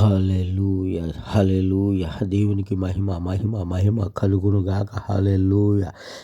Hallelujah hallelujah దేవునికి మహిమ మహిమ మహిమ కలుగును గాక హలెలూయ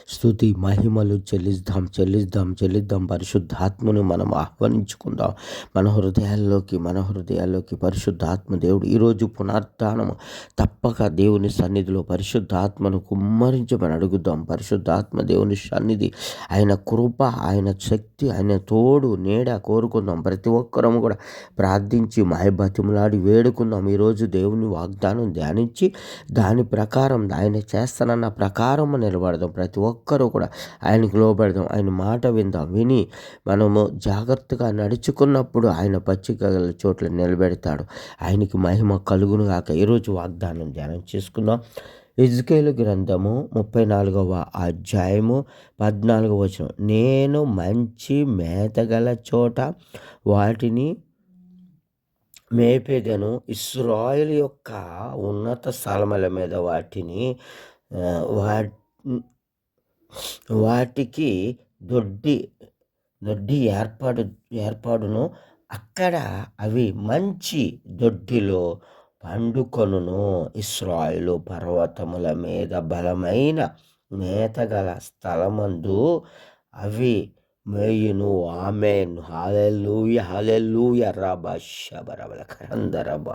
స్థుతి మహిమలు చెల్లిద్దాం చెల్లిద్దాం చెల్లిద్దాం. పరిశుద్ధాత్మను మనం ఆహ్వానించుకుందాం. మన హృదయాల్లోకి మన హృదయాల్లోకి పరిశుద్ధాత్మ దేవుడు ఈరోజు పునర్ధానము. తప్పక దేవుని సన్నిధిలో పరిశుద్ధాత్మను కుమ్మరించమని అడుగుదాం. పరిశుద్ధాత్మ దేవుని సన్నిధి ఆయన కృప ఆయన శక్తి ఆయన తోడు నీడ కోరుకుందాం. ప్రతి ఒక్కరము కూడా ప్రార్థించి మాయబతిమలాడి వేడుకు వేడుకుందాం ఈరోజు దేవుని వాగ్దానం ధ్యానించి దాని ప్రకారం ఆయన చేస్తానన్న ప్రకారం నిలబడదాం. ప్రతి ఒక్కరూ కూడా ఆయనకు లోబడదాం. ఆయన మాట విందాం. విని మనము జాగ్రత్తగా నడుచుకున్నప్పుడు ఆయన పచ్చిక చోట్ల నిలబెడతాడు. ఆయనకి మహిమ కలుగును కాక ఈరోజు వాగ్దానం ధ్యానం చేసుకుందాం. ఇజ్కేలు గ్రంథము ముప్పై నాలుగవ అధ్యాయము పద్నాలుగవ వచనం. నేను మంచి మేతగల చోట వాటిని మేపేదను ఇస్రాయిల్ యొక్క ఉన్నత స్థలముల మీద వాటిని వా వాటికి దొడ్డి దొడ్డి ఏర్పాటు ఏర్పాటును అక్కడ అవి మంచి దొడ్డిలో పండుకొనును. ఇస్రాయిలు పర్వతముల మీద బలమైన మేతగల స్థలమందు అవి మేయును ఆమెన్. హాలెల్లూయ హాలెల్లూయ రబ శబరబల కరందరబ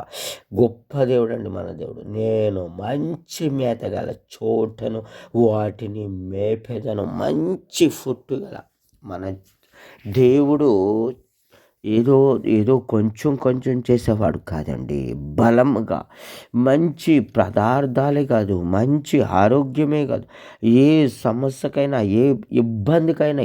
గొప్ప దేవుడు అండి మన దేవుడు. నేను మంచి మేత గల చోటను వాటిని మేపెదను. మంచి ఫుట్టు గల మన దేవుడు ఏదో ఏదో కొంచెం కొంచెం చేసేవాడు కాదండి. బలంగా మంచి పదార్థాలే కాదు మంచి ఆరోగ్యమే కాదు. ఏ సమస్యకైనా ఏ ఇబ్బందికైనా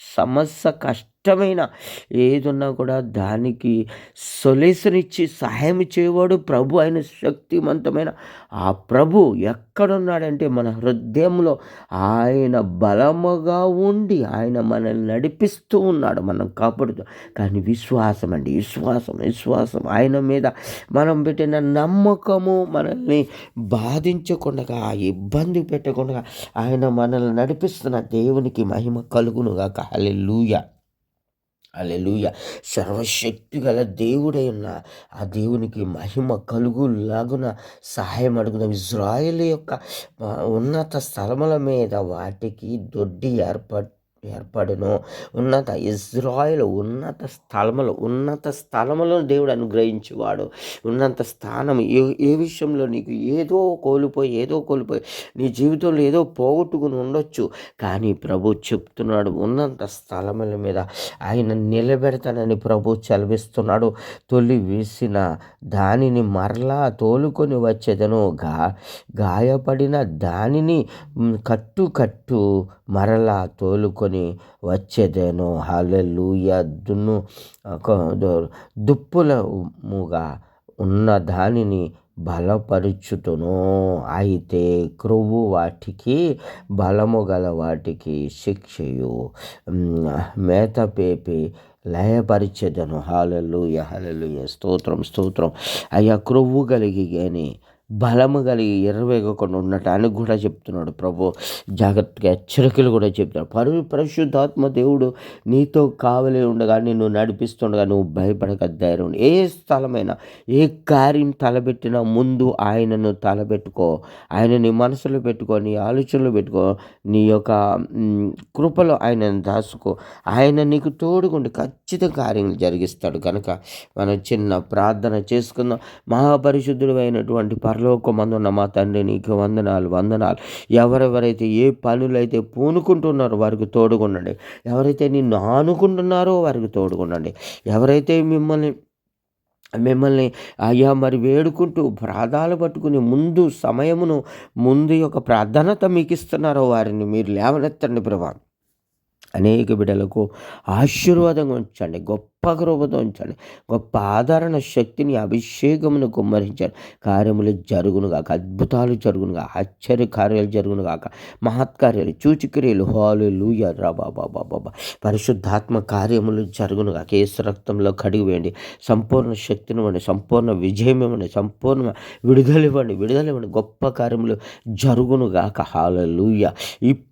समस्त कष्ट కష్టమైన ఏదున్నా కూడా దానికి సొల్యూషన్ ఇచ్చి సహాయం చేయవాడు ప్రభు ఆయన శక్తివంతమైన ఆ ప్రభు ఎక్కడున్నాడంటే మన హృదయంలో ఆయన బలముగా ఉండి ఆయన మనల్ని నడిపిస్తూ ఉన్నాడు. మనం కాపాడుతూ కానీ విశ్వాసం అండి విశ్వాసం విశ్వాసం. ఆయన మీద మనం పెట్టిన నమ్మకము మనల్ని బాధించకుండా ఇబ్బంది పెట్టకుండా ఆయన మనల్ని నడిపిస్తున్న దేవునికి మహిమ కలుగునుగా హలెలూయ అలెలుయ సర్వశక్తి గల దేవుడై ఉన్న ఆ దేవునికి మహిమ కలుగులాగున సహాయం అడుగుదాం ఇజ్రాయిల్ యొక్క ఉన్నత స్థలముల మీద వాటికి దొడ్డి ఏర్పాటు ఏర్పడును. ఉన్నత ఇజ్రాయిల్ ఉన్నత స్థలములు ఉన్నత స్థలములను దేవుడు అనుగ్రహించేవాడు. ఉన్నత స్థానం ఏ ఏ విషయంలో నీకు ఏదో కోల్పోయి ఏదో కోల్పోయి నీ జీవితంలో ఏదో పోగొట్టుకుని ఉండొచ్చు. కానీ ప్రభు చెప్తున్నాడు ఉన్నత స్థలముల మీద ఆయన నిలబెడతానని ప్రభు చలవిస్తున్నాడు తొలి వేసిన దానిని మరలా తోలుకొని వచ్చేదను గా గాయపడిన దానిని కట్టు కట్టు మరలా తోలుకొని వచ్చేదేను. హాలెలుయ దున్ను దుప్పులముగా ఉన్న దానిని బలపరుచుతును. అయితే క్రొవ్వు వాటికి బలము గల వాటికి శిక్షయు. మేత పేపి లయపరిచేదను. హాలలు హాలెలుయ స్తోత్రం స్తోత్రం. అయ్యా క్రొవ్వు కలిగి కానీ బలము కలిగి ఎర్రవేగకుండా ఉండటానికి కూడా చెప్తున్నాడు. ప్రభు జాగ్రత్తగా హెచ్చరికలు కూడా చెప్తున్నాడు. పరు పరిశుద్ధాత్మ దేవుడు నీతో కావలి ఉండగా నిన్ను నడిపిస్తుండగా నువ్వు భయపడక ధైర్యం. ఏ స్థలమైనా ఏ కార్యం తలబెట్టినా ముందు ఆయనను తలబెట్టుకో ఆయన నీ మనసులో పెట్టుకో నీ ఆలోచనలు పెట్టుకో. నీ యొక్క కృపలో ఆయనను దాసుకో ఆయన నీకు తోడుగుండి ఖచ్చితంగా కార్యం జరిగిస్తాడు. కనుక మనం చిన్న ప్రార్థన చేసుకుందాం. మహాపరిశుద్ధుడు అయినటువంటి పర్ పరలోకమందున్న మా తండ్రి నీకు వందనాలు వందనాలు. ఎవరెవరైతే ఏ పనులైతే పూనుకుంటున్నారో వారికి తోడుగుండండి. ఎవరైతే నిన్ను ఆనుకుంటున్నారో వారికి తోడుగుండండి. ఎవరైతే మిమ్మల్ని మిమ్మల్ని అయ్యా మరి వేడుకుంటూ ప్రాధాలు పట్టుకుని ముందు సమయమును ముందు యొక్క ప్రాధాన్యత మీకు ఇస్తున్నారో వారిని మీరు లేవనెత్తండి ప్రభావం అనేక బిడ్డలకు ఆశీర్వాదంగా ఉంచండి. గొప్ప కృపతో ఉంచండి. గొప్ప ఆదరణ శక్తిని అభిషేకమును కుమ్మరించండి. కార్యములు జరుగునుగాక అద్భుతాలు జరుగునుగా ఆశ్చర్య కార్యాలు జరుగునుగాక మహత్కార్యాలు చూచిక్రియలు హాలు లూయ బాబా పరిశుద్ధాత్మ కార్యములు జరుగునుగా కేసు రక్తంలో కడిగి వేయండి. సంపూర్ణ శక్తిని ఇవ్వండి. సంపూర్ణ విజయం ఇవ్వండి. సంపూర్ణ విడుదల ఇవ్వండి. విడుదల ఇవ్వండి. గొప్ప కార్యములు జరుగునుగాక హాలు లూయ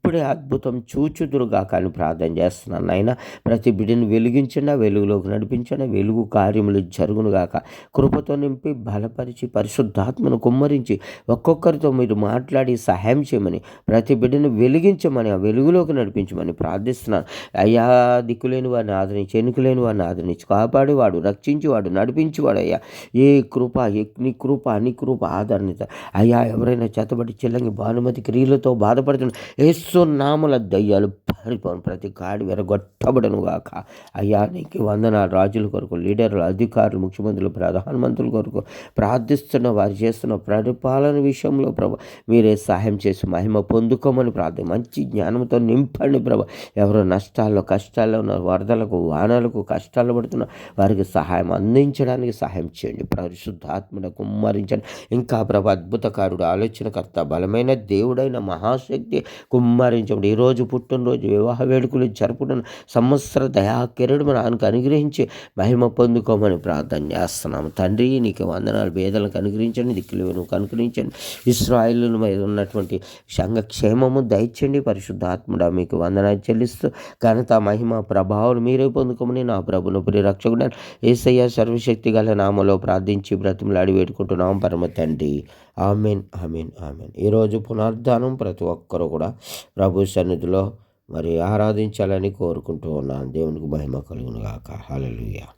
ఇప్పుడే అద్భుతం చూచుదురుగా కానీ ప్రార్థన చేస్తున్నాను నాయన. ప్రతి బిడ్డని వెలిగించండి ఆ వెలుగులోకి నడిపించండి వెలుగు కార్యములు జరుగునుగాక. కృపతో నింపి బలపరిచి పరిశుద్ధాత్మను కుమ్మరించి ఒక్కొక్కరితో మీరు మాట్లాడి సహాయం చేయమని ప్రతి బిడ్డను వెలిగించమని ఆ వెలుగులోకి నడిపించమని ప్రార్థిస్తున్నాను. అయ్యా దిక్కులేని వాడిని ఆదరించి ఎన్నికలేని వారిని ఆదరించి కాపాడేవాడు రక్షించేవాడు నడిపించేవాడు అయ్యా. ఏ కృప ఏ నీ కృప నీ కృప ఆదరణిత. అయ్యా ఎవరైనా చేతబడి చెల్లంగి భానుమతి క్రియలతో బాధపడుతున్న ఏసు నామల దయ్యాలు పారిపోను. ప్రతి కాడి వెరగొట్టబడను గాక. అయ్యా నీకు వందనాలు. రాజుల కొరకు లీడర్లు అధికారులు ముఖ్యమంత్రులు ప్రధానమంత్రుల కొరకు ప్రార్థిస్తున్న వారు చేస్తున్న పరిపాలన విషయంలో ప్రభ మీరే సహాయం చేసి మహిమ పొందుకోమని ప్రార్థన మంచి జ్ఞానంతో నింపండి ప్రభ. ఎవరో నష్టాల్లో కష్టాల్లో ఉన్న వరదలకు వానలకు కష్టాలు పడుతున్న వారికి సహాయం అందించడానికి సహాయం చేయండి. పరిశుద్ధాత్మను కుమ్మరించండి. ఇంకా ప్రభ అద్భుతకారుడు ఆలోచనకర్త బలమైన దేవుడైన మహాశక్తి కుమ్మరించండి ఈరోజు పుట్టినరోజు వివాహ వేడుకలు జరుపుకున్న సంవత్సర దయాకిరడు ఆయనకు అనుగ్రహించి మహిమ పొందుకోమని ప్రార్థన చేస్తున్నాము. తండ్రి నీకు వందనాలు భేదలకు అనుగ్రహించండి దిక్కులు నువ్వు అనుగ్రహించండి. ఇస్రాయిల్ మీద ఉన్నటువంటి సంఘక్షేమము దయచండి పరిశుద్ధాత్ముడ మీకు వందనాలు చెల్లిస్తూ ఘనత మహిమ ప్రభావం మీరే పొందుకోమని నా ప్రభును ప్రిరక్షకుడు ఏసయ్య సర్వశక్తి గల నామలో ప్రార్థించి బ్రతిమలాడి వేడుకుంటున్నాం. పరమ తండ్రి ఆమెన్ ఆమెన్ ఆమెన్. ఈరోజు పునరుద్ధానం ప్రతి ఒక్కరూ కూడా ప్రభు సన్నిధిలో మరి ఆరాధించాలని కోరుకుంటూ ఉన్నాను దేవునికి మహిమ కలుగునుగాక. గాక